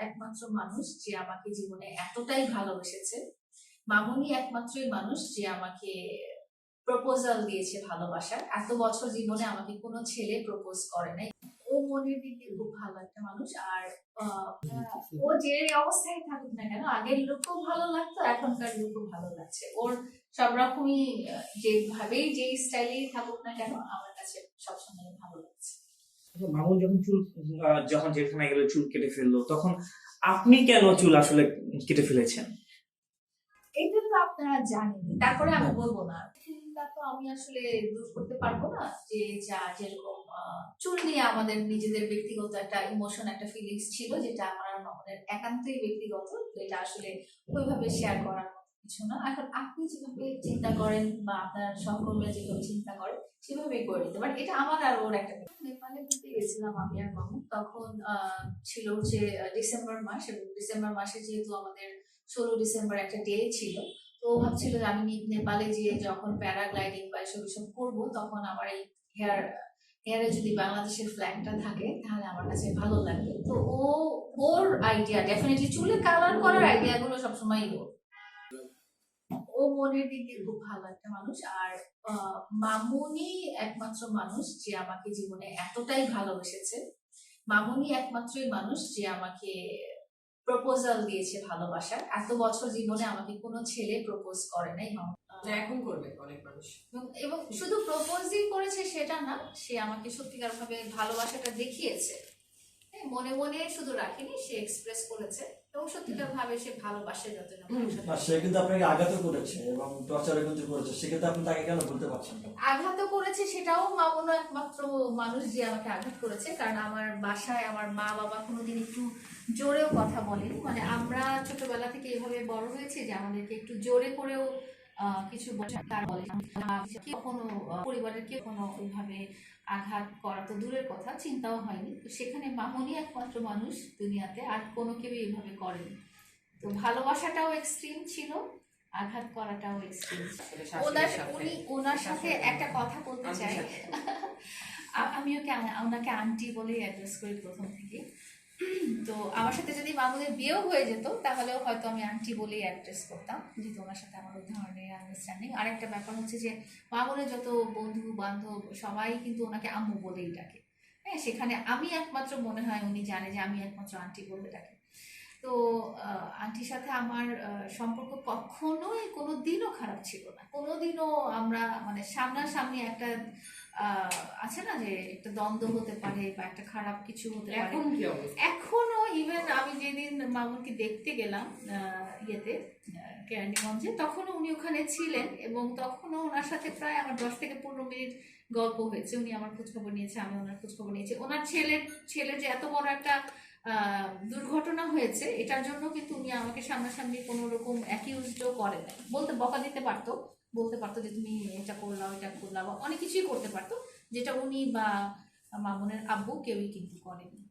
একমাত্র মানুষ যে আমাকে জীবনে এতটাই ভালোবেসেছে। মামুনি একমাত্রই মানুষ যে আমাকে প্রপোজাল দিয়েছে ভালোবাসার। এত বছর জীবনে আমাকে কোনো ছেলে প্রপোজ করে নাই। ও মনের দিক খুব ভালো একটা মানুষ আর ও যে অবস্থায় থাকুক না কেন, আগের লোকও ভালো লাগতো, এখনকার লোকও ভালো লাগছে। ওর সব রকমই যেভাবেই যে স্টাইলেই থাকুক না কেন, আমার কাছে সবসময় ভালো লাগছে। মামুন যখন চুল যখন যেখানে গেল চুল কেটে ফেলল, তখন আপনি কেন চুল আসলে কেটে ফেলেছেন? এটা তো আপনারা জানেন, তারপরে আমি বলব না। তো আমি আসলে দূর করতে পারব না, যে যা যেরকম চুল নিয়ে আমাদের নিজেদের ব্যক্তিগত একটা ইমোশন একটা ফিলিংস ছিল, যেটা আমার আর মামুনের একান্তই ব্যক্তিগত, তো এটা আসলে ওইভাবে শেয়ার করার কিছু না। এখন আপনি যেভাবে চিন্তা করেন বা আপনার সহকর্মীরা যেভাবে চিন্তা করে সেভাবে করে নিতে পারেন। এটা আমার আর ওর একটা। নেপালে ঘুরতে গেছিলাম আমি আর মামু। তখন ছিল হচ্ছে ডিসেম্বর মাস এবং ডিসেম্বর মাসে যেহেতু আমাদের ষোলো ডিসেম্বর একটা ডে ছিল, তো ভাবছিল যে আমি নেপালে গিয়ে যখন প্যারাগ্লাইডিং বা এসব এসব করব, তখন আমার এই হেয়ার, হেয়ারে যদি বাংলাদেশের ফ্ল্যাগটা থাকে, তাহলে আমার কাছে ভালো লাগবে। তো ও, ওর আইডিয়া ডেফিনেটলি চুলে কালার করার আইডিয়া গুলো সবসময় ওর। ও মনের দিক দিয়ে খুব ভালো একটা মানুষ। আর মামুনি একমাত্র মানুষ যে আমাকে জীবনে এতটাই ভালোবেসেছে। মামুনি একমাত্রই মানুষ যে আমাকে প্রপোজাল দিয়েছে ভালোবাসার। এত বছর জীবনে আমাকে কোনো ছেলে প্রপোজ করে নাই। এখন করবে অনেক মানুষ। এবং- শুধু প্রপোজই করেছে সেটা না সে আমাকে সত্যিকার ভাবে ভালোবাসাটা দেখিয়েছে। মনে মনে শুধু রাখেনি সে এক্সপ্রেস করেছে এবং সত্যিকার ভাবে সে ভালোবাসে যতজন আর সে কিন্তু আপনাকে আঘাতও করেছে এবং টর্চারও কিন্তু করেছে। সেক্ষেত্রে আপনি তাকে কেন বলতে পারছেন আঘাতও করেছে সেটাও মামুনও একমাত্র মানুষ যে আমাকে আঘাত করেছে কারণ আমার বাসায় আমার মা বাবা কোনোদিন একটু জোরেও কথা বলেনি। মানে আমরা ছোটবেলা থেকে এভাবে বড় হয়েছি যে আমাদেরকে একটু জোরে করেও কিছু তার বলে কেউ কোনো পরিবারের কেউ কোনো ওইভাবে আঘাত করা তো দূরের কথা চিন্তাও হয়নি। তো সেখানে মামুনি একমাত্র মানুষ দুনিয়াতে আর কোনো কেউ এইভাবে করেনি। তো ভালোবাসাটাও এক্সট্রিম ছিল আঘাত করাটাও এক্সট্রিম ওনার উনি ওনার সাথে একটা কথা বলতে চাই। আমি ওকে ওনাকে আন্টি বলেই অ্যাড্রেস করি প্রথম থেকে তো আমার সাথে যদি মামুদের বিয়েও হয়ে যেত, তাহলেও হয়তো আমি আন্টি বলেই অ্যাড্রেস করতাম যেহেতু ওনার সাথে আমার ওই ধরনের আন্ডারস্ট্যান্ডিং আরেকটা ব্যাপার হচ্ছে যে, মামুনের যত বন্ধু, বান্ধব, সবাই কিন্তু ওনাকে আম্মু বলেই ডাকে। হ্যাঁ সেখানে আমি একমাত্র মনে হয় উনি জানে যে আমি একমাত্র আন্টি বলে ডাকে। তো আন্টির সাথে আমার সম্পর্ক কখনোই কোনো দিনও খারাপ ছিল না। কোনো দিনও আমরা মানে সামনাসামনি একটা আছে না যে একটা দ্বন্দ্ব হতে পারে বা একটা খারাপ কিছু হতে পারে? এখন কি এখনও ইভেন আমি যেদিন মামুনকে দেখতে গেলাম ইয়েতে কেরানীগঞ্জে তখনও উনি ওখানে ছিলেন এবং তখনও ওনার সাথে প্রায় আমার দশ থেকে পনেরো মিনিট গল্প হয়েছে। উনি আমার খোঁজখবর নিয়েছে আমি ওনার খোঁজখবর নিয়েছি। ওনার ছেলের ছেলের যে এত বড় একটা আহ, দুর্ঘটনা হয়েছে এটার জন্য কিন্তু উনি আমাকে সামনাসামনি কোনো রকম অ্যাকিউজডও করে নাই। বলতে বকা দিতে পারতো বলতে পারতো যে তুমি এটা করলাও এটা করলাম অনেক কিছুই করতে পারতো, যেটা উনি বা মামুনের আব্বু কেউই কিন্তু করেনি।